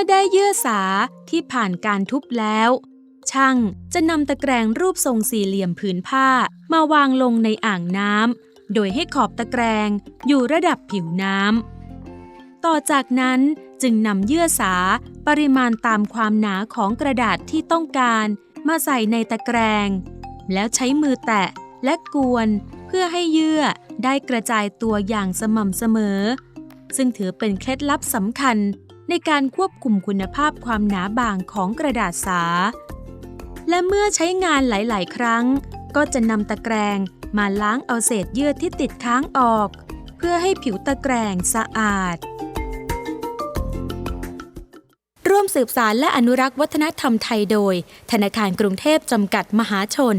อได้เยื่อสาที่ผ่านการทุบแล้ว ช่างจะนำตะแกรงรูปทรงสี่เหลี่ยมผืนผ้ามาวางลงในอ่างน้ำโดยให้ขอบตะแกรงอยู่ระดับผิวน้ำต่อจากนั้นจึงนำเยื่อสาปริมาณตามความหนาของกระดาษที่ต้องการมาใส่ในตะแกรง แล้วใช้มือแตะและกวนเพื่อให้เยื่อได้กระจายตัวอย่างสม่ำเสมอ ซึ่งถือเป็นเคล็ดลับสำคัญ ในการควบคุมคุณภาพความหนาบางของกระดาษสา และเมื่อใช้งานหลาย ๆ ครั้ง ก็จะนำตะแกรงมาล้างเอาเศษเยื่อที่ติดค้างออก เพื่อให้ผิวตะแกรงสะอาด ร่วมสืบสารและอนุรักษ์วัฒนธรรมไทยโดย ธนาคารกรุงเทพจำกัดมหาชน